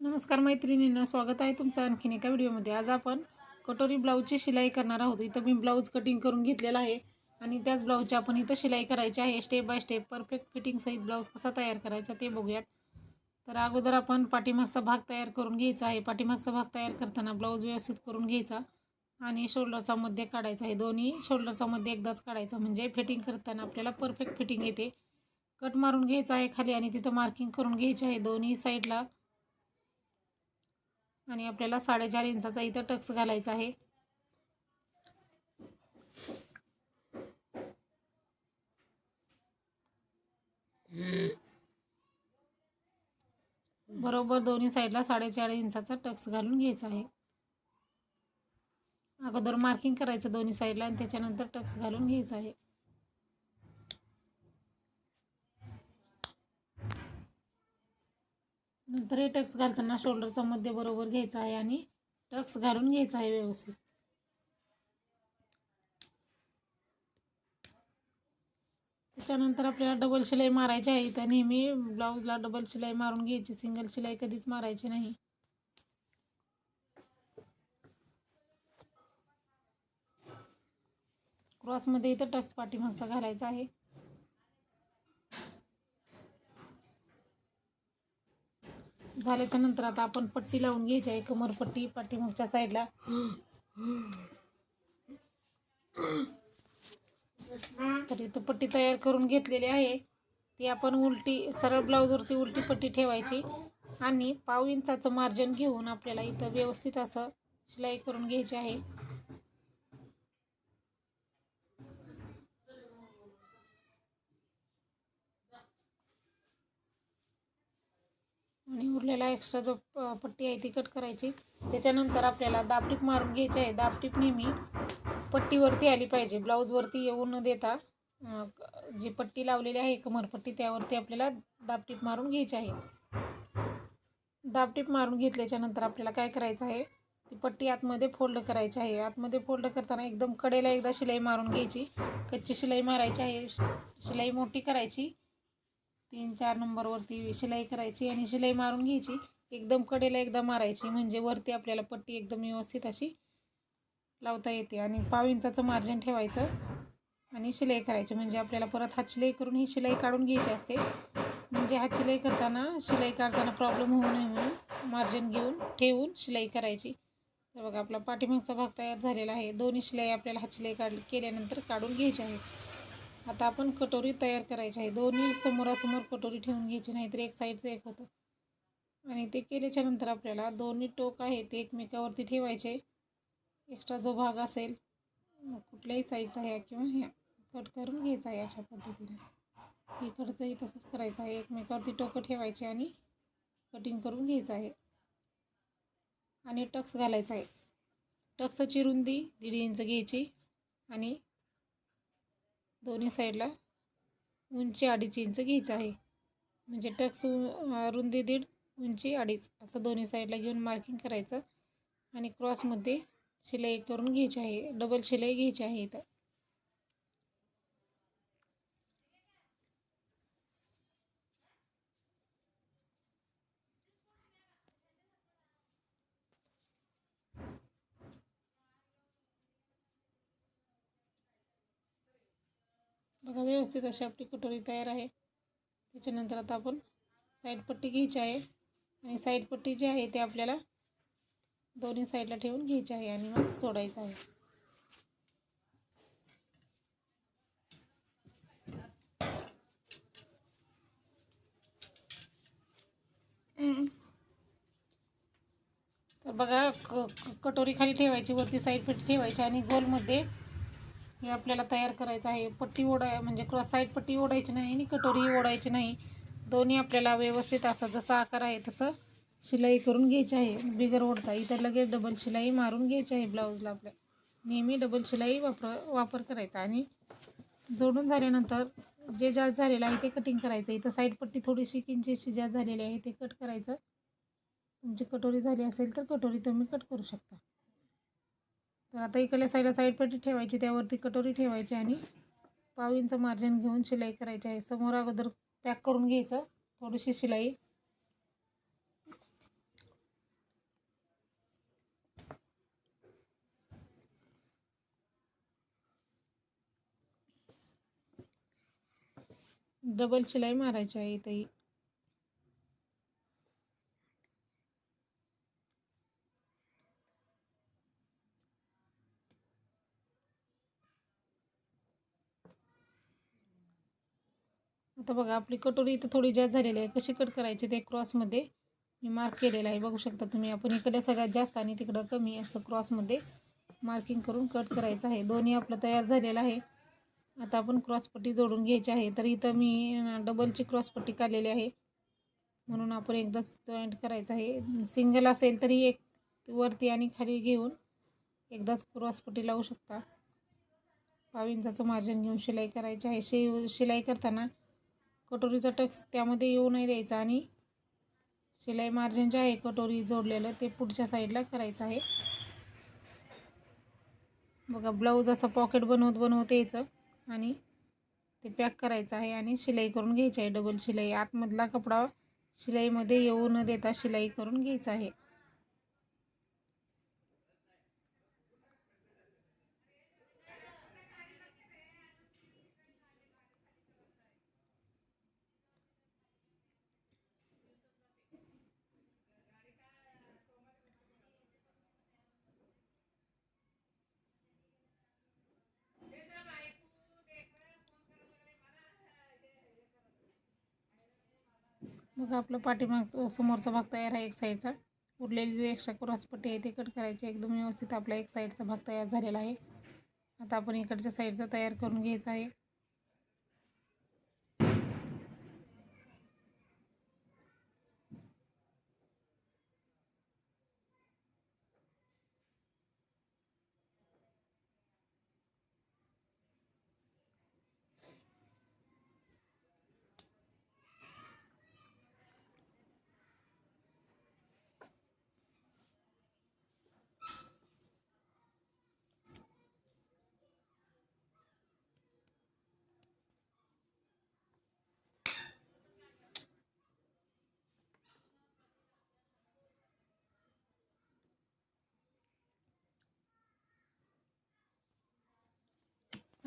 नमस्कार मैत्रिणींना स्वागत आहे तुमचं आणखीन एका व्हिडिओमध्ये. आज आपण कटोरी ब्लाऊजची शिलाई करणार आहोत. इथं मी ब्लाऊज कटिंग करून घेतलेला आहे आणि त्याच ब्लाऊजची आपण इथं शिलाई करायची आहे. स्टेप बाय स्टेप परफेक्ट फिटिंगसहित ब्लाऊज कसा तयार करायचा ते बघूयात. तर अगोदर आपण पाठीमागचा भाग तयार करून घ्यायचा आहे. पाठीमागचा भाग तयार करताना ब्लाऊज व्यवस्थित करून घ्यायचा आणि शोल्डरचा मध्ये काढायचा आहे. दोन्ही शोल्डरचा मध्ये एकदाच काढायचा. म्हणजे फिटिंग करताना आपल्याला परफेक्ट फिटिंग येते. कट मारून घ्यायचा आहे खाली आणि तिथं मार्किंग करून घ्यायचे आहे. दोन्ही साईडला आणि आपल्याला साडेचार इंचाचा इथं टक्स घालायचा आहे. बरोबर दोन्ही साईडला साडेचार इंचाचा टक्स घालून घ्यायचा आहे. अगोदर मार्किंग करायचं दोन्ही साईडला आणि त्याच्यानंतर टक्स घालून घ्यायचा आहे. नंतर हे टक्स घालताना शोल्डरचा मध्य बरोबर घ्यायचा आहे आणि टक्स घालून घ्यायचा आहे व्यवस्थित. त्याच्यानंतर आपल्याला डबल शिलाई मारायची आहे. तर नेहमी ब्लाऊजला डबल शिलाई मारून घ्यायची. सिंगल शिलाई कधीच मारायची नाही. क्रॉसमध्ये इथं टक्स पाठीमागचा घालायचा आहे. झाल्याच्यानंतर आता आपण पट्टी लावून घ्यायची आहे. कमरपट्टी पाठीमागच्या साईडला. तर इथं पट्टी तयार करून घेतलेली आहे. ती आपण उलटी सरळ ब्लाऊजवरती उलटी पट्टी ठेवायची. आणि पाव इंचाचं मार्जिन घेऊन आपल्याला इथं व्यवस्थित असं शिलाई करून घ्यायची आहे. आणि उरलेला एक्स्ट्रा जो पट्टी आहे ती कट करायची. त्याच्यानंतर आपल्याला दापटीप मारून घ्यायची आहे. दापटीप नेहमी पट्टीवरती आली पाहिजे. ब्लाऊजवरती येऊ न देता जी पट्टी लावलेली आहे कमरपट्टी त्यावरती आपल्याला दापटीप मारून घ्यायची आहे. दापटीप मारून घेतल्याच्यानंतर आपल्याला काय करायचं आहे? ती पट्टी आतमध्ये फोल्ड करायची आहे. आतमध्ये फोल्ड करताना एकदम कडेला एकदा शिलाई मारून घ्यायची. कच्ची शिलाई मारायची आहे. शिलाई मोठी करायची. तीन चार नंबरवरती शिलाई करायची आणि शिलाई मारून घ्यायची. एकदम कडेला एकदा मारायची म्हणजे वरती आपल्याला पट्टी एकदम व्यवस्थित अशी लावता येते आणि पाव इंचाचं मार्जिन ठेवायचं आणि शिलाई करायची. म्हणजे आपल्याला परत हात शिलाई करून ही शिलाई काढून घ्यायची असते. म्हणजे हात शिलाई करताना शिलाई काढताना प्रॉब्लेम होऊ नये म्हणून मार्जिन घेऊन ठेवून शिलाई करायची. तर बघा आपला पाठीमागचा भाग तयार झालेला आहे. दोन्ही शिलाई आपल्याला हात शिलाई काढ केल्यानंतर काढून घ्यायची आहे. आता आपण कटोरी तयार करायची आहे. दोन्ही समोरासमोर कटोरी ठेवून घ्यायची नाहीतर एक साईडचं एक होतं. आणि ते केल्याच्यानंतर आपल्याला दोन्ही टोक आहे ते एकमेकावरती ठेवायचे. एक्स्ट्रा जो भाग असेल कुठल्याही साईजचा ह्या किंवा ह्या. कट करून घ्यायचा आहे अशा पद्धतीने. इकडचंही तसंच करायचं आहे. एकमेकावरती टोकं ठेवायचे आणि कटिंग करून घ्यायचं आहे. आणि टक्स घालायचा आहे. टक्सची रुंदी दीड इंच घ्यायची आणि दोन्ही साईडला उंची अडीच इंच घ्यायचं आहे. म्हणजे टक्स रुंदी दीड उंची अडीच. असं दोन्ही साईडला घेऊन मार्किंग करायचं. आणि क्रॉसमध्ये शिलाई करून घ्यायची आहे. डबल शिलाई घ्यायची आहे इथं बघा व्यवस्थित अशी आपली कटोरी तयार आहे. त्याच्यानंतर आता आपण साईड पट्टी घ्यायची आहे आणि साईड पट्टी जी आहे ते आपल्याला दोन्ही साईडला ठेवून घ्यायची आहे आणि मग जोडायचं आहे. तर बघा क कटोरी खाली ठेवायची वरती साईड पट्टी ठेवायची आणि गोलमध्ये हे आपल्याला तयार करायचं आहे. पट्टी ओढाय म्हणजे क्रॉस साईड पट्टी ओढायची नाही आणि कटोरीही ओढायची नाही. दोन्ही आपल्याला व्यवस्थित असं जसा आकार आहे तसं शिलाई करून घ्यायची आहे. बिगर ओढता इथं लगेच डबल शिलाई मारून घ्यायची आहे ब्लाऊजला आपल्या. नेहमी डबल शिलाई वापर वापर करायचा आणि जोडून झाल्यानंतर जे जास्त झालेलं आहे ते कटिंग करायचं. इथं साईड पट्टी थोडीशी किंचितशी जास्त झालेली आहे ते कट करायचं. तुमची कटोरी झाली असेल तर कटोरी तुम्ही कट करू शकता. तर आता इकडल्या साईडला साईडपट्टी ठेवायची त्यावरती कटोरी ठेवायची आणि पाव इंच मार्जिन घेऊन शिलाई करायची आहे. समोर अगोदर पॅक करून घ्यायचं थोडीशी शिलाई. डबल शिलाई मारायची आहे इथेही आता बघा आपली कटोरी इथं थोडी जास्त झालेली आहे. कशी कट करायची ते क्रॉसमध्ये मी मार्क केलेलं आहे. बघू शकता तुम्ही आपण इकडे सगळ्यात जास्त आणि तिकडं कमी असं क्रॉसमध्ये मार्किंग करून कट करायचं आहे. दोन्ही आपलं तयार झालेलं आहे. आता आपण क्रॉसपट्टी जोडून घ्यायची आहे. तर इथं मी डबलची क्रॉसपट्टी काढलेली आहे. म्हणून आपण एकदाच जॉईंट करायचं आहे. सिंगल असेल तरी एक वरती आणि खाली घेऊन एकदाच क्रॉसपट्टी लावू शकता. पाव इंचाचं मार्जिन घेऊन शिलाई करायची आहे. शि शिलाई करताना कटोरीचा टक्स त्यामध्ये येऊ नाही द्यायचा आणि शिलाई मार्जिन जे आहे कटोरी जोडलेलं ते पुढच्या साईडला करायचं आहे. बघा ब्लाऊज असं पॉकेट बनवत बनवत यायचं आणि ते पॅक करायचं आहे आणि शिलाई करून घ्यायची आहे. डबल शिलाई. आतमधला कपडा शिलाईमध्ये येऊ न देता शिलाई करून घ्यायचा आहे. मग आपलं पाठीमाग समोरचा भाग तयार आहे एक साईडचा. उरलेली जी एक्स्ट्रा क्रॉसपट्टी आहे ते कट करायची एकदम व्यवस्थित आपला एक साईडचा भाग तयार झालेला आहे. आता आपण इकडच्या साईडचा तयार करून घ्यायचा आहे.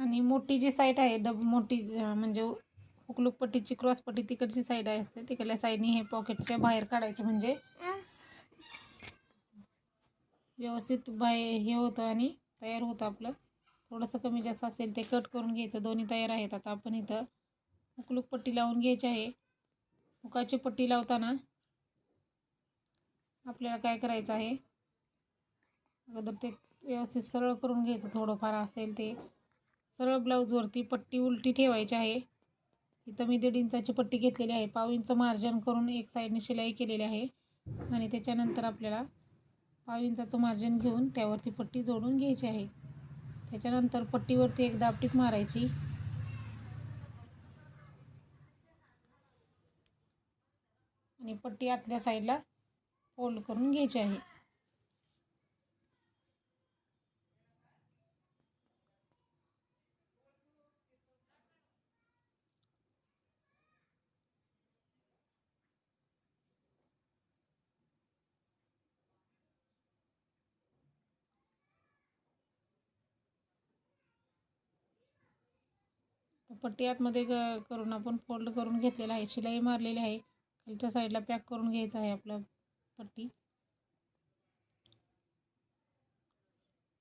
आणि मोठी जी साईड आहे डब मोठी म्हणजे हुकलूक पट्टीची क्रॉस पट्टी तिकडची साईड आहे असते. तिकडल्या साईडने हे पॉकेटच्या बाहेर काढायचं म्हणजे व्यवस्थित बाहेर हे होतं आणि तयार होतं आपलं. थोडंसं कमी जास्त असेल ते कट करून घ्यायचं. दोन्ही तयार आहेत. आता आपण इथं हुकलूक पट्टी लावून घ्यायची आहे. हुकाची पट्टी लावताना आपल्याला काय करायचं आहे? अगोदर ते व्यवस्थित सरळ करून घ्यायचं. थोडंफार असेल ते. सरळ ब्लाऊजवरती पट्टी उलटी ठेवायची आहे. इथं मी दीड इंचाची पट्टी घेतलेली आहे. पाव इंच मार्जन करून एक साईडने शिलाई केलेली आहे. आणि त्याच्यानंतर आपल्याला पाव इंचाचं मार्जिन घेऊन त्यावरती पट्टी जोडून घ्यायची आहे. त्याच्यानंतर पट्टीवरती एक दाबटीप मारायची. आणि पट्टी आतल्या साईडला फोल्ड करून घ्यायची आहे. पट्टी आतमध्ये ग करून आपण फोल्ड करून घेतलेला आहे. शिलाई मारलेली आहे. खालच्या साईडला पॅक करून घ्यायचं आहे आपलं पट्टी.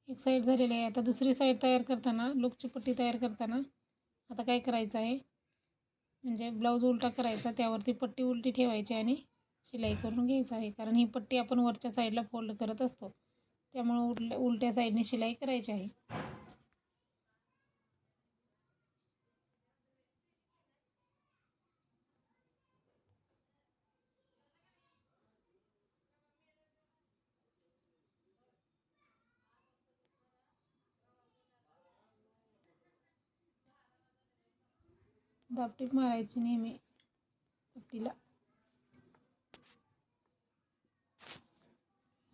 एक साईड झालेली आहे. आता दुसरी साईड तयार करताना लुकची पट्टी तयार करताना आता काय करायचं आहे? म्हणजे ब्लाऊज उलटा करायचा त्यावरती पट्टी उलटी ठेवायची आणि शिलाई करून घ्यायचं आहे. कारण ही पट्टी आपण वरच्या साईडला फोल्ड करत असतो. त्यामुळे उलट्या उलट्या साईडने शिलाई करायची आहे. दापटीप मारायची नेहमी. पट्टीला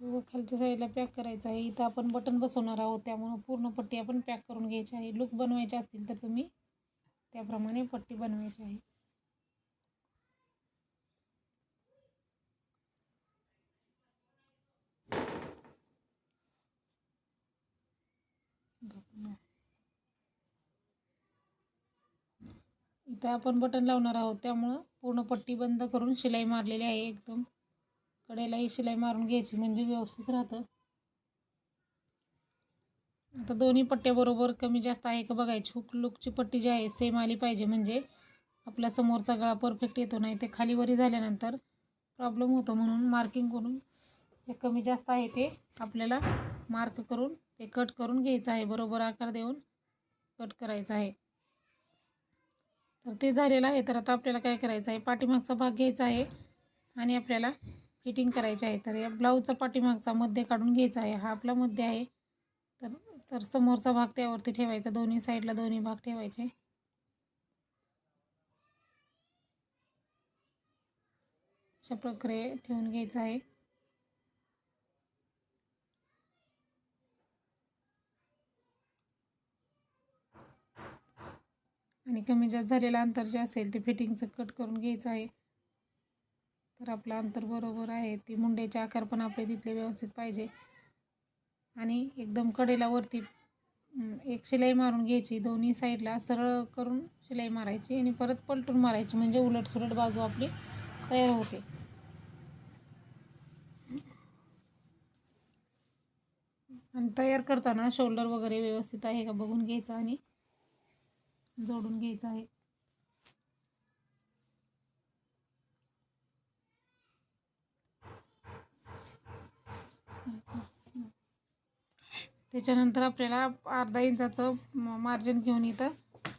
व खालच्या साईडला पॅक करायचं आहे. इथं आपण बटन बसवणार आहोत. त्यामुळं पूर्ण पट्टी आपण पॅक करून घ्यायची आहे. लुक बनवायचे असतील तर तुम्ही त्याप्रमाणे पट्टी बनवायची आहे. इथं आपण बटन लावणार आहोत त्यामुळं पूर्ण पट्टी बंद करून शिलाई मारलेली आहे एकदम. कडेलाही शिलाई मारून घ्यायची म्हणजे व्यवस्थित राहतं. आता दोन्ही पट्ट्याबरोबर कमी जास्त आहे का बघायची. हुक लुकची पट्टी जी आहे सेम आली पाहिजे. म्हणजे आपला समोरचा गळा परफेक्ट येतो नाही ते खालीवरी झाल्यानंतर प्रॉब्लेम होतो. म्हणून मार्किंग करून जे कमी जास्त आहे ते आपल्याला मार्क करून ते कट करून घ्यायचं आहे. बरोबर आकार देऊन कट करायचं आहे. तर ते झालेलं आहे. तर आता आपल्याला काय करायचं आहे? पाठीमागचा भाग घ्यायचा आहे आणि आपल्याला फिटिंग करायची आहे. तर या ब्लाऊजचा पाठीमागचा मध्य काढून घ्यायचा आहे. हा आपला मध्य आहे. तर तर समोरचा भाग त्यावरती ठेवायचा. दोन्ही साईडला दोन्ही भाग ठेवायचे. अशा प्रकारे ठेवून घ्यायचं आहे. आणि कमी जास्त झालेलं अंतर जे असेल ते फिटिंगचं कट करून घ्यायचं आहे. तर आपलं अंतर बरोबर आहे. ती मुंड्याचे आकार पण आपले तिथले व्यवस्थित पाहिजे. आणि एकदम कडेला वरती एक शिलाई मारून घ्यायची. दोन्ही साईडला सरळ करून शिलाई मारायची आणि परत पलटून मारायची. म्हणजे उलट सुलट बाजू आपली तयार होते. आणि तयार करताना शोल्डर वगैरे व्यवस्थित आहे का बघून घ्यायचं आणि जोडून घ्यायचं आहे. त्याच्यानंतर आपल्याला अर्धा इंचाचं मार्जिन घेऊन इथं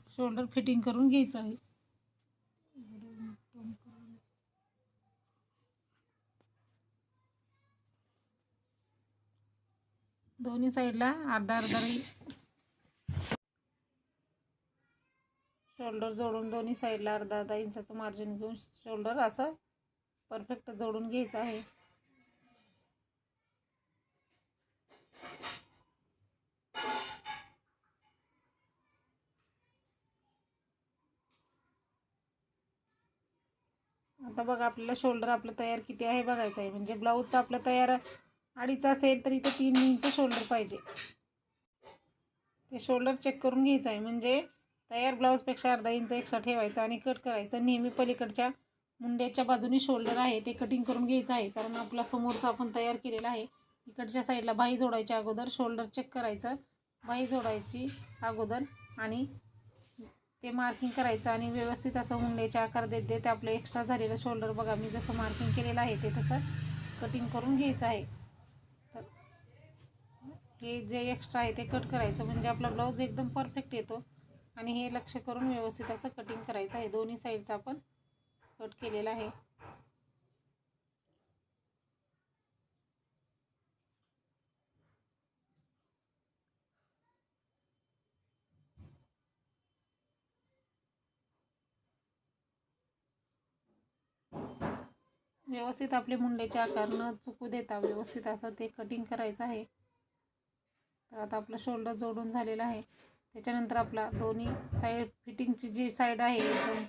शोल्डर फिटिंग करून घ्यायचं आहे. दोन्ही साईडला अर्धा अर्धा शोल्डर जोडून दोन्ही साईडला अर्धा अर्धा इंचाचं मार्जिन घेऊन शोल्डर असं परफेक्ट जोडून घ्यायचं आहे. आता बघा आपल्याला शोल्डर आपलं तयार किती आहे बघायचं आहे. म्हणजे ब्लाऊजचं आपलं तयार अडीच असेल तर इथं तीन इंच शोल्डर पाहिजे. ते शोल्डर चेक करून घ्यायचं आहे. म्हणजे तयार ब्लाऊजपेक्षा अर्धा इंच एक्स्ट्रा ठेवायचा आणि कट करायचं. नेहमी पलीकडच्या मुंड्याच्या बाजूने शोल्डर आहे ते कटिंग करून घ्यायचं आहे. कारण आपला समोरचा आपण तयार केलेला आहे. इकडच्या साईडला बाई जोडायच्या अगोदर शोल्डर चेक करायचं. बाई जोडायची अगोदर आणि ते मार्किंग करायचं आणि व्यवस्थित असं मुंड्याचे आकार देत देत आपलं एक्स्ट्रा झालेलं शोल्डर बघा मी जसं मार्किंग केलेलं आहे ते तसं कटिंग करून घ्यायचं आहे. तर हे जे एक्स्ट्रा आहे ते कट करायचं. म्हणजे आपला ब्लाऊज एकदम परफेक्ट येतो. आणि हे लक्ष करून व्यवस्थित असं कटिंग करायचं आहे. दोन्ही साईडचा आपण कट केलेला आहे. व्यवस्थित आपले मुंड्याचे आकार न चुकू देता व्यवस्थित असं ते कटिंग करायचं आहे. तर आता आपलं शोल्डर जोडून झालेलं आहे. त्याच्यानंतर आपला दोन्ही साईड फिटिंगची जी साईड आहे एकदम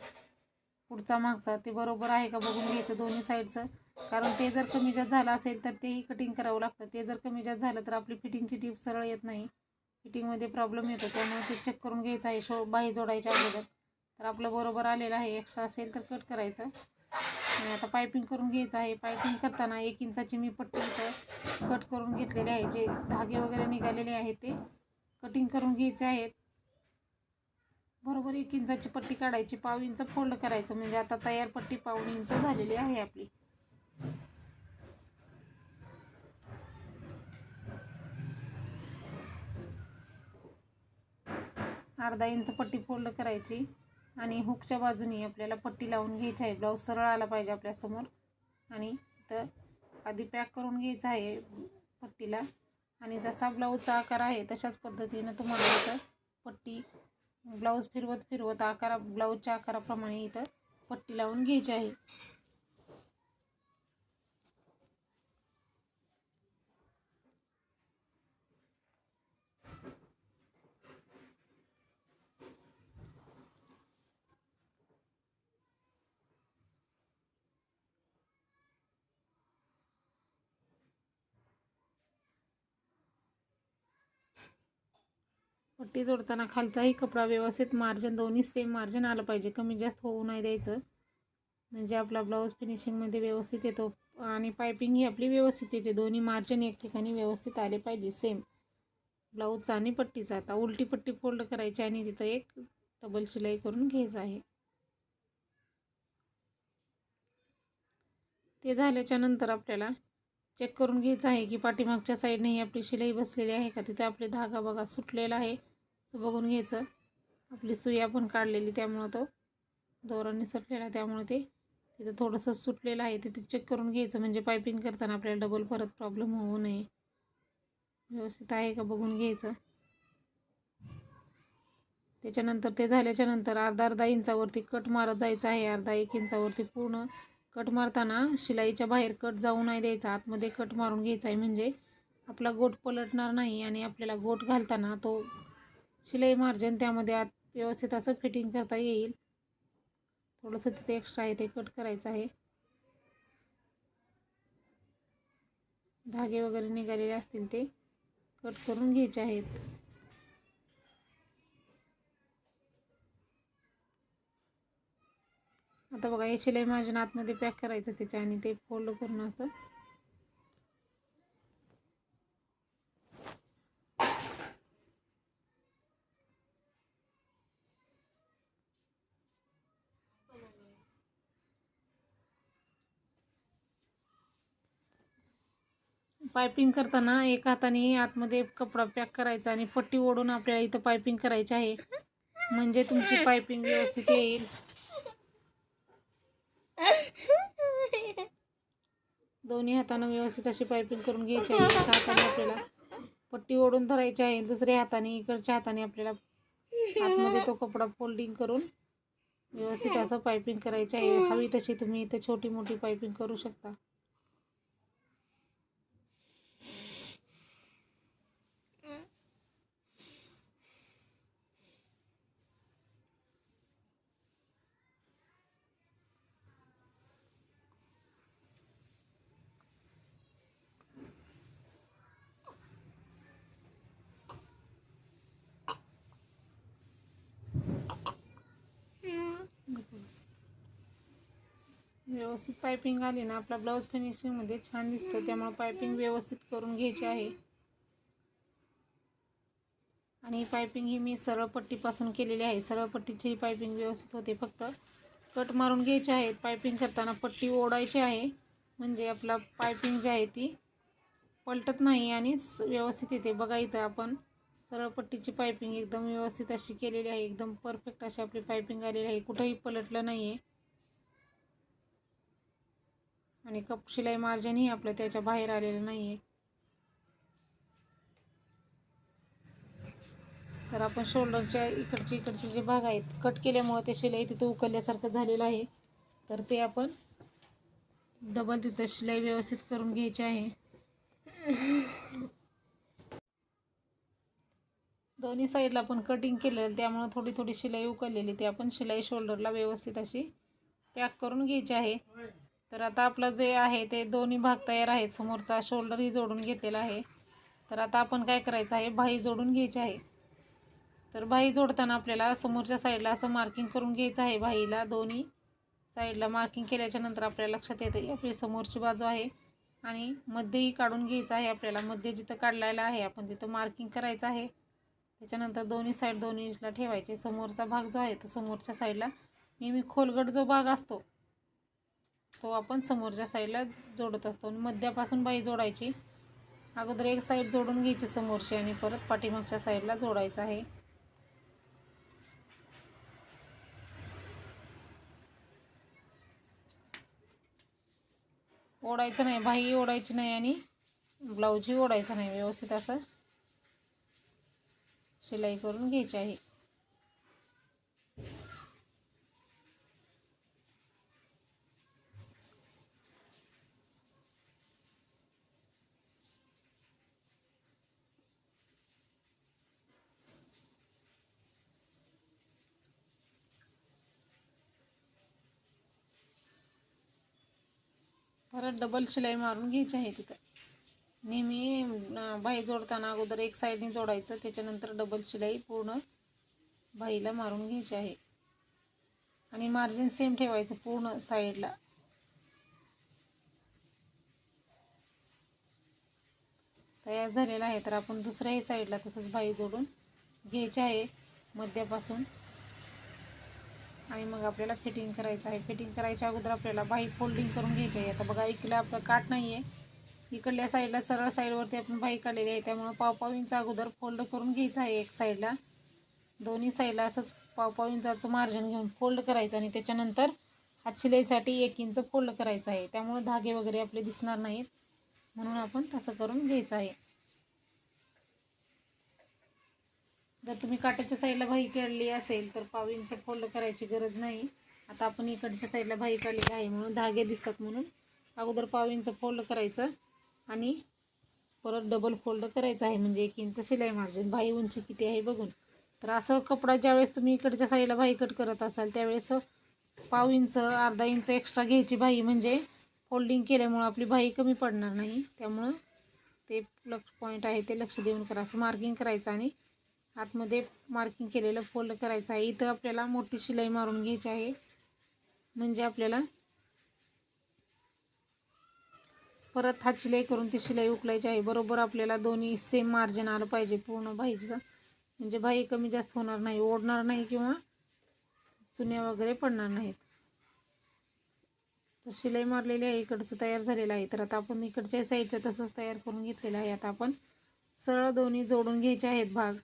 पुढचा मागचा ते बरोबर आहे का बघून घ्यायचं दोन्ही साईडचं कारण ते जर कमी जास्त झालं असेल तर तेही कटिंग करावं लागतं. ते जर कमी जास्त झालं तर आपली फिटिंगची टीप सरळ येत नाही. फिटिंगमध्ये प्रॉब्लेम येतो. त्यामुळे ते चेक करून घ्यायचं आहे. शो बाही जोडायच्या अगोदर. तर आपलं बरोबर आलेलं आहे. एक्स्ट्रा असेल तर कट करायचं. आणि आता पायपिंग करून घ्यायचं आहे. पायपिंग करताना एक इंचाची मी पट्टी इथं कट करून घेतलेले आहे. जे धागे वगैरे निघालेले आहेत ते कटिंग करून घ्यायचे आहेत. बरोबर एक इंचाची पट्टी काढायची पाव इंच फोल्ड करायचं. म्हणजे आता तयार पट्टी पाऊन इंच झालेली आहे आपली. अर्धा इंच पट्टी फोल्ड करायची आणि हुकच्या बाजूनी आपल्याला पट्टी लावून घ्यायची आहे. ब्लाऊज सरळ आला पाहिजे आपल्यासमोर आणि तर आधी पॅक करून घ्यायचं आहे पट्टीला. आणि जसा ब्लाऊजचा आकार आहे तशाच पद्धतीनं तुम्हाला इथं पट्टी ब्लाऊज फिरवत फिरवत आकारा ब्लाऊजच्या आकाराप्रमाणे इथं पट्टी लावून घ्यायची आहे. पट्टी जोडताना खालचाही कपडा व्यवस्थित मार्जिन दोन्ही सेम मार्जिन आलं पाहिजे. कमी जास्त होऊ नाही द्यायचं. म्हणजे आपला ब्लाऊज फिनिशिंगमध्ये व्यवस्थित येतो. आणि पायपिंग ही आपली व्यवस्थित येते. दोन्ही मार्जिन एक ठिकाणी व्यवस्थित आले पाहिजे. सेम ब्लाऊजचा आणि पट्टीचा. आता उलटी पट्टी फोल्ड करायची आणि तिथं एक डबल शिलाई करून घ्यायचं आहे. ते झाल्याच्यानंतर आपल्याला चेक करून घ्यायचं आहे की पाठीमागच्या साईडने ही आपली शिलाई बसलेली आहे का? तिथे आपले धागा बघा सुटलेला आहे. असं बघून घ्यायचं. आपली सुई आपण काढलेली त्यामुळं तो दोरा निसटलेला त्यामुळे ते तिथं थोडंसं सुटलेलं आहे तिथे चेक करून घ्यायचं. म्हणजे पायपिंग करताना आपल्याला डबल परत प्रॉब्लेम होऊ नये. व्यवस्थित आहे का बघून घ्यायचं. त्याच्यानंतर ते झाल्याच्यानंतर अर्धा अर्धा इंचावरती कट मारत जायचं आहे. अर्धा एक इंचावरती पूर्ण कट मारताना शिलाईच्या बाहेर कट जाऊ नाही द्यायचा. आतमध्ये कट मारून घ्यायचा आहे. म्हणजे आपला गोट पलटणार नाही आणि आपल्याला गोट घालताना तो शिलाई मार्जिन त्यामध्ये आत व्यवस्थित असं फिटिंग करता येईल. थोडंसं तिथे एक्स्ट्रा आहे ते कट करायचं आहे. धागे वगैरे निघालेले असतील ते कट करून घ्यायचे आहेत. आता बघा हे शिलाई मार्जिन आतमध्ये पॅक करायचं त्याच्या आणि ते फोल्ड करून असं. पायपिंग करताना एक हाताने आतमध्ये कपडा पॅक करायचा आणि पट्टी ओढून आपल्याला इथं पायपिंग करायची आहे. म्हणजे तुमची पायपिंग व्यवस्थित येईल. दोन्ही हातानं व्यवस्थित अशी पायपिंग करून घ्यायची आहे. एका हाताने आपल्याला पट्टी ओढून धरायची आहे. दुसऱ्या हाताने इकडच्या हाताने आपल्याला आतमध्ये तो कपडा फोल्डिंग करून व्यवस्थित असं पायपिंग करायचं आहे. हवी तशी तुम्ही इथं छोटी मोठी पायपिंग करू शकता. व्यवस्थित पायपिंग आली ना आपला ब्लाऊज फिनिशिंगमध्ये छान दिसतो त्यामुळे पायपिंग व्यवस्थित करून घ्यायची आहे. आणि पायपिंग ही मी सरळ पट्टीपासून केलेली आहे. सरळ पट्टीचीही पायपिंग व्यवस्थित होते फक्त कट मारून घ्यायचे आहेत. पायपिंग करताना पट्टी ओढायची आहे म्हणजे आपला पायपिंग जी आहे ती पलटत नाही आणि व्यवस्थित येते. बघा इथं आपण सरळ पट्टीची पायपिंग एकदम व्यवस्थित अशी केलेली आहे एकदम परफेक्ट अशी आपली पायपिंग आलेली आहे. कुठंही पलटलं नाही आहे आणि कप शिलाई मार्जिनही आपलं त्याच्या बाहेर आलेलं नाही आहे तर आपण शोल्डरच्या इकडचे इकडचे जे भाग आहेत कट केल्यामुळं ते शिलाई तिथं उकलल्यासारखं झालेलं आहे. तर ते आपण डबल तिथं शिलाई व्यवस्थित करून घ्यायची आहे. दोन्ही साईडला आपण कटिंग केलेलं त्यामुळं थोडी थोडी शिलाई उकललेली ती आपण शिलाई शोल्डरला व्यवस्थित अशी पॅक करून घ्यायची आहे. तर आता आपलं जे आहे ते दोन्ही भाग तयार आहेत. समोरचा शोल्डरही जोडून घेतलेला आहे. तर आता आपण काय करायचं आहे? भाई जोडून घ्यायची आहे. तर भाई जोडताना आपल्याला समोरच्या साईडला असं मार्किंग करून घ्यायचं आहे. भाईला दोन्ही साईडला मार्किंग केल्याच्यानंतर आपल्याला लक्षात येतं आपली समोरची बाजू आहे आणि मध्येही काढून घ्यायचं आहे. आपल्याला मध्ये जिथं काढलेलं आहे आपण तिथं मार्किंग करायचं आहे. त्याच्यानंतर दोन्ही साईड दोन्ही इंचला ठेवायचे. समोरचा भाग जो आहे तो समोरच्या साईडला नेहमी खोलगट जो भाग असतो तो आपण समोरच्या साईडला जोडत असतो आणि मध्यापासून बाई जोडायची. अगोदर एक साईड जोडून घ्यायची समोरची आणि परत पाठीमागच्या साईडला जोडायचं आहे. ओढायचं नाही बाही ओढायची नाही आणि ब्लाऊजही ओढायचं नाही व्यवस्थित असं शिलाई करून घ्यायची आहे. परत डबल शिलाई मारून घ्यायची आहे तिथं. नेहमी बाई जोडताना अगोदर एक साईडने जोडायचं त्याच्यानंतर डबल शिलाई पूर्ण बाईला मारून घ्यायची आहे. आणि मार्जिन सेम ठेवायचं पूर्ण साईडला तयार झालेला आहे. तर आपण दुसऱ्याही साईडला तसंच बाई जोडून घ्यायची आहे. मध्यापासून आणि मग आपल्याला फिटिंग करायचं आहे. फिटिंग करायच्या अगोदर आपल्याला बाही फोल्डिंग करून घ्यायची आहे. आता बघा इकडे आपलं काट नाही आहे इकडल्या साईडला सरळ साईडवरती आपण बाही काढलेली आहे. त्यामुळं पाव इंच अगोदर फोल्ड करून घ्यायचं आहे एक साईडला दोन्ही साईडला असंच पाव इंचाचं मार्जिन घेऊन फोल्ड करायचं आणि त्याच्यानंतर हात शिलाईसाठी एक इंच फोल्ड करायचं आहे. त्यामुळे धागे वगैरे आपले दिसणार नाहीत. म्हणून आपण तसं करून घ्यायचं आहे. जर तुम्ही काटाच्या साईडला भाई काढली असेल तर पाव इंच फोल्ड करायची गरज नाही. आता आपण इकडच्या साईडला भाई काढलेली आहे म्हणून धागे दिसतात म्हणून. अगोदर पाव इंच फोल्ड करायचं आणि परत डबल फोल्ड करायचं आहे म्हणजे एक इंच शिलाई मार्जिन भाई उंची किती आहे बघून. तर असं कपडा ज्यावेळेस तुम्ही इकडच्या साईडला भाई कट करत असाल त्यावेळेस पाव इंच अर्धा इंच एक्स्ट्रा घ्यायची भाई म्हणजे फोल्डिंग केल्यामुळं आपली भाई कमी पडणार नाही. त्यामुळं ते लक्ष पॉईंट आहे ते लक्ष देऊन करा. असं मार्किंग करायचं आणि आतमध्ये मार्किंग केलेलं फोल्ड करायचं आहे. इथं आपल्याला मोठी शिलाई मारून घ्यायची आहे. म्हणजे आपल्याला परत हात शिलाई करून ती शिलाई उकलायची आहे. बरोबर आपल्याला दोन्ही सेम मार्जिन आलं पाहिजे पूर्ण बाईचं म्हणजे भाई कमी जास्त होणार नाही ओढणार नाही किंवा चुन्या वगैरे पडणार नाहीत. तर शिलाई मारलेली आहे इकडचं तयार झालेलं आहे. तर आता आपण इकडच्या साईडचं तसंच तयार करून घेतलेलं आहे. आता आपण सरळ दोन्ही जोडून घ्यायचे आहेत भाग.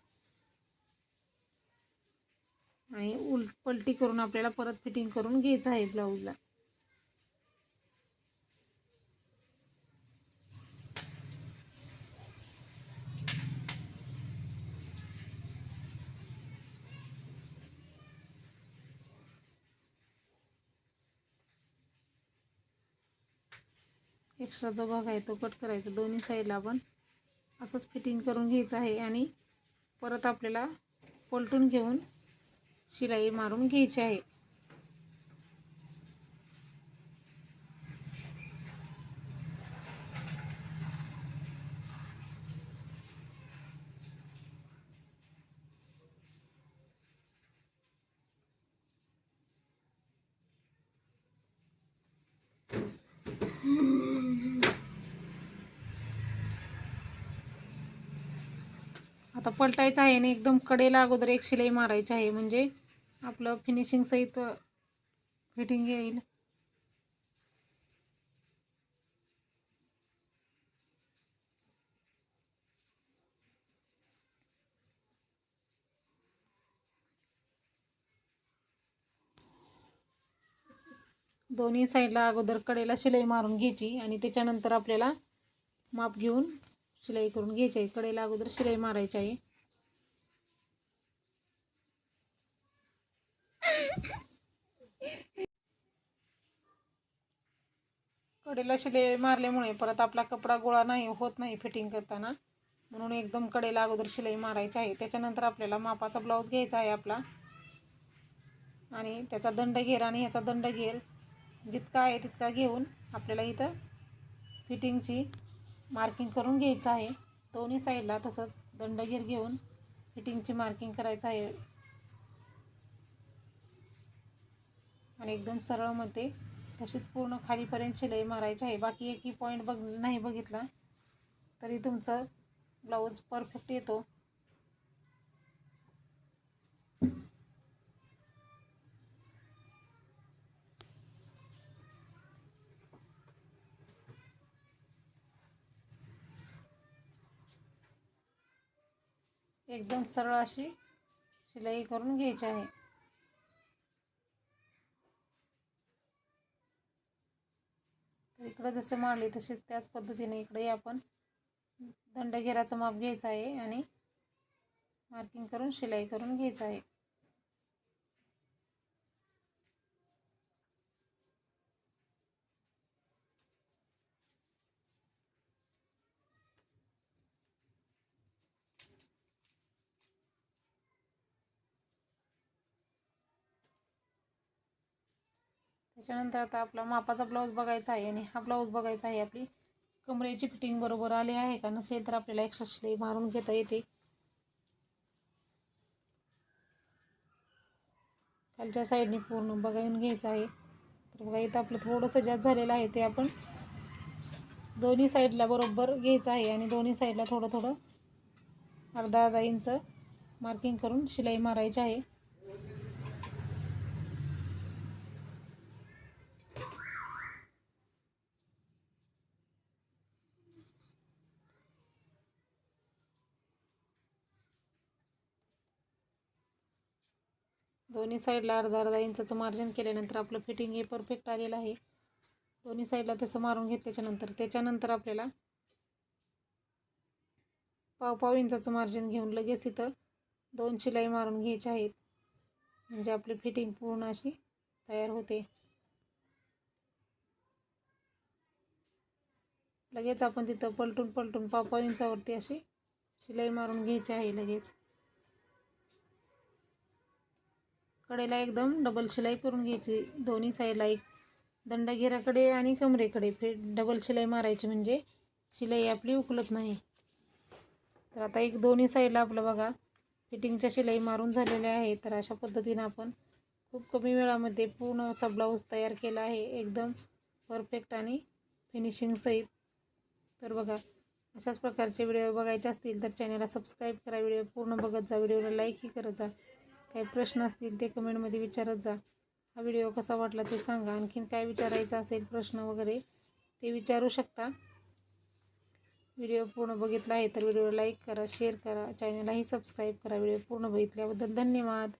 आणि उल पलटी करून आपल्याला परत फिटिंग करून घ्यायचं आहे ब्लाऊजला एक्स्ट्रा जो भाग आहे तो कट करायचा. दोन्ही साईडला आपण असंच फिटिंग करून घ्यायचं आहे आणि परत आपल्याला पलटून घेऊन शिलाई मारून घ्यायची आहे. आता पलटायचं आहे आणि एकदम कडेला अगोदर एक शिलाई मारायची आहे. म्हणजे आपलं फिनिशिंग सहित फिटिंग येईल. दोन्ही साईडला अगोदर कडेला शिलाई मारून घ्यायची आणि त्याच्यानंतर आपल्याला माप घेऊन शिलाई करून घ्यायची आहे. कडेला अगोदर शिलाई मारायची आहे. कडेला शिलाई मारल्यामुळे परत आपला कपडा गोळा नाही होत नाही फिटिंग करताना. म्हणून एकदम कडेला अगोदर शिलाई मारायची आहे. त्याच्यानंतर आपल्याला मापाचा ब्लाऊज घ्यायचा आहे आपला. आणि त्याचा दंड घेर आणि ह्याचा दंड घेर जितका आहे तितका घेऊन आपल्याला इथं फिटिंगची मार्किंग करून घ्यायचं आहे. दोन्ही साईडला तसंच दंडगीर घेऊन फिटिंगची मार्किंग करायचं आहे. आणि एकदम सरळमध्ये तशीच पूर्ण खालीपर्यंत शिलाई मारायची आहे. बाकी एकही पॉईंट बघ नाही बघितला तरी तुमचं ब्लाऊज परफेक्ट येतो. एकदम सरळ अशी शिलाई करून घ्यायची आहे. तर इकडं जसं मारली तसेच त्याच पद्धतीने इकडे आपण दंडघेराचं माप घ्यायचं आहे आणि मार्किंग करून शिलाई करून घ्यायचं आहे. त्याच्यानंतर आता आपला मापाचा ब्लाऊज बघायचा आहे आणि हा ब्लाऊज बघायचा आहे. आपली कमरेची फिटिंग बरोबर आली आहे का नसेल तर आपल्याला एक्स्ट्रा शिलाई मारून घेता येते. खालच्या साईडने पूर्ण बघून घ्यायचं आहे. तर बघा इथं आपलं थोडंसं जास्त झालेलं आहे ते आपण दोन्ही साईडला बरोबर घ्यायचं आहे आणि दोन्ही साईडला थोडं थोडं अर्धा अर्धा इंच मार्किंग करून शिलाई मारायची आहे. दोन्ही साईडला अर्धा अर्धा इंचाचं मार्जिन केल्यानंतर आपलं फिटिंग हे परफेक्ट आलेलं आहे. दोन्ही साईडला तसं मारून घेतल्याच्यानंतर त्याच्यानंतर आपल्याला पाव पाव इंचाचं मार्जिन घेऊन लगेच इथं दोन शिलाई मारून घ्यायच्या आहेत. म्हणजे आपली फिटिंग पूर्ण अशी तयार होते. लगेच आपण तिथं पलटून पलटून पाव पाव इंचावरती अशी शिलाई मारून घ्यायची आहे लगेच. कडेला एकदम डबल शिलाई करून घ्यायची. दोन्ही साईडला एक दंडघेराकडे आणि कमरेकडे फे डबल शिलाई मारायची म्हणजे शिलाई आपली उकलत नाही. तर आता एक दोन्ही साईडला आपलं बघा फिटिंगच्या शिलाई मारून झालेल्या आहे तर अशा पद्धतीनं आपण खूप कमी वेळामध्ये पूर्ण असा ब्लाऊज तयार केला आहे. एकदम परफेक्ट आणि फिनिशिंगसहित तर बघा अशाच प्रकारचे व्हिडिओ बघायचे असतील तर चॅनलला सबस्क्राईब करा. व्हिडिओ पूर्ण बघत जा. व्हिडिओला लाईकही करत जा. काही प्रश्न असतील ते कमेंटमध्ये विचारत जा. हा व्हिडिओ कसा वाटला ते सांगा. आणखीन काय विचारायचं असेल प्रश्न वगैरे ते विचारू शकता. व्हिडिओ पूर्ण बघितला आहे तर व्हिडिओला लाईक करा शेअर करा चॅनललाही सबस्क्राईब करा. व्हिडिओ पूर्ण बघितल्याबद्दल धन्यवाद.